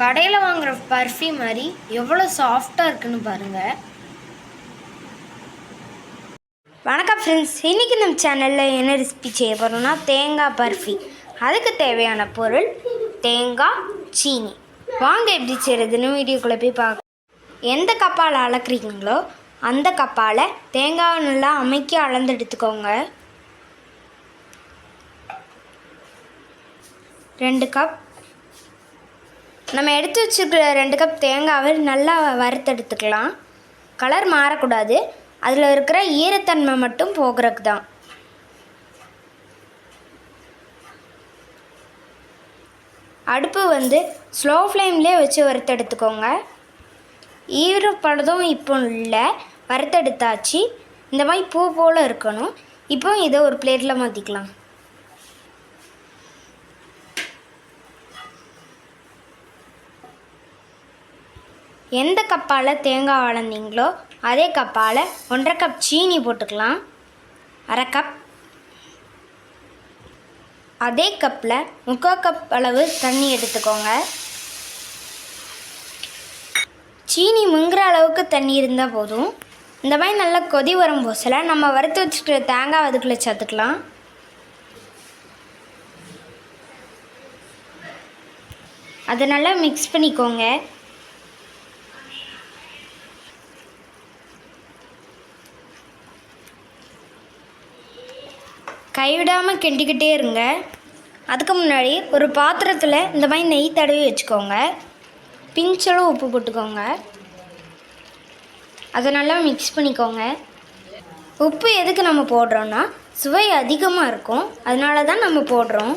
கடையில் வாங்குற பர்ஃப்யூம் மாதிரி எவ்வளோ சாஃப்டாக இருக்குன்னு பாருங்கள் வணக்கம் ஃப்ரெண்ட்ஸ் இன்றைக்கி நம்ம சேனலில் என்ன ரெசிபி செய்ய போகிறோம்னா தேங்காய் பர்ஃபி. அதுக்கு தேவையான பொருள் தேங்காய் சீனி. வாங்க எப்படி செய்கிறதுன்னு வீடியோக்குள்ளே போய் பார்க்க எந்த கப்பால் அளக்குறீங்களோ அந்த கப்பால் தேங்காவை நல்லா அமைக்க அளந்து எடுத்துக்கோங்க. ரெண்டு கப் நம்ம எடுத்து வச்சுருக்கிற ரெண்டு கப் தேங்காவை நல்லா வறுத்தெடுத்துக்கலாம். கலர் மாறக்கூடாது. அதில் இருக்கிற ஈரத்தன்மை மட்டும் போகிறதுக்கு தான். அடுப்பு வந்து ஸ்லோ ஃப்ளேம்லேயே வச்சு வறுத்தெடுத்துக்கோங்க. ஈரப்படதும் இப்போ இல்லை. வறுத்தெடுத்தாச்சு. இந்த மாதிரி பூ போல் இருக்கணும். இப்போ இதை ஒரு பிளேட்டில் மாற்றிக்கலாம் எந்த கப்பால் தேங்காய் வளர்ந்தீங்களோ அதே கப்பால் ஒன்றரை கப் சீனி போட்டுக்கலாம். அரை கப் அதே கப்பில் முக்கால் கப் அளவு தண்ணி எடுத்துக்கோங்க. சீனி முங்குற அளவுக்கு தண்ணி இருந்தால் போதும். இந்த மாதிரி நல்லா கொதி வரும் போசில் நம்ம வறுத்து வச்சுக்கிற தேங்காய் அதுக்குள்ளே சேர்த்துக்கலாம். அதை நல்லா மிக்ஸ் பண்ணிக்கோங்க. கைவிடாமல் கிண்டிக்கிட்டே இருங்க. அதுக்கு முன்னாடி ஒரு பாத்திரத்தில் இந்த மாதிரி நெய் தடவி வச்சுக்கோங்க. பிஞ்சளவு உப்பு போட்டுக்கோங்க. அதை நல்லா மிக்ஸ் பண்ணிக்கோங்க. உப்பு எதுக்கு நம்ம போடுறோன்னா சுவை அதிகமாக இருக்கும். அதனால தான் நம்ம போடுறோம்.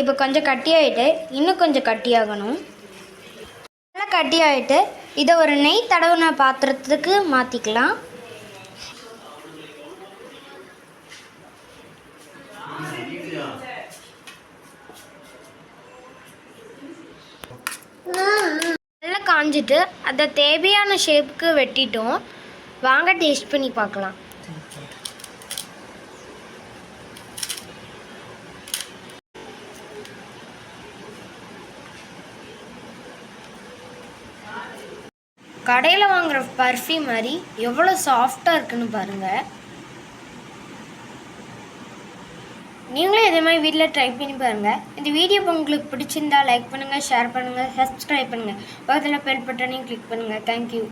இப்போ கொஞ்சம் கட்டியாகிட்டு இன்னும் கொஞ்சம் கட்டியாகணும். நல்லா கட்டியாகிட்டு இதை ஒரு நெய் தடவின பாத்திரத்துக்கு மாற்றிக்கலாம் நல்லா காஞ்சிட்டு அதை தேவையான ஷேப்புக்கு வெட்டிட்டோம். வாங்க டேஸ்ட் பண்ணி பார்க்கலாம். கடையில் வாங்குற பர்ஃப்யூம் மாதிரி எவ்வளோ சாஃப்டாக இருக்குன்னு பாருங்கள் நீங்களும் இதே மாதிரி வீட்டில் ட்ரை பண்ணி பாருங்கள் இந்த வீடியோ உங்களுக்கு பிடிச்சிருந்தா லைக் பண்ணுங்கள் ஷேர் பண்ணுங்கள் சப்ஸ்கிரைப் பண்ணுங்கள் பக்கத்தில் பெல் பட்டனையும் கிளிக் பண்ணுங்கள் தேங்க்யூ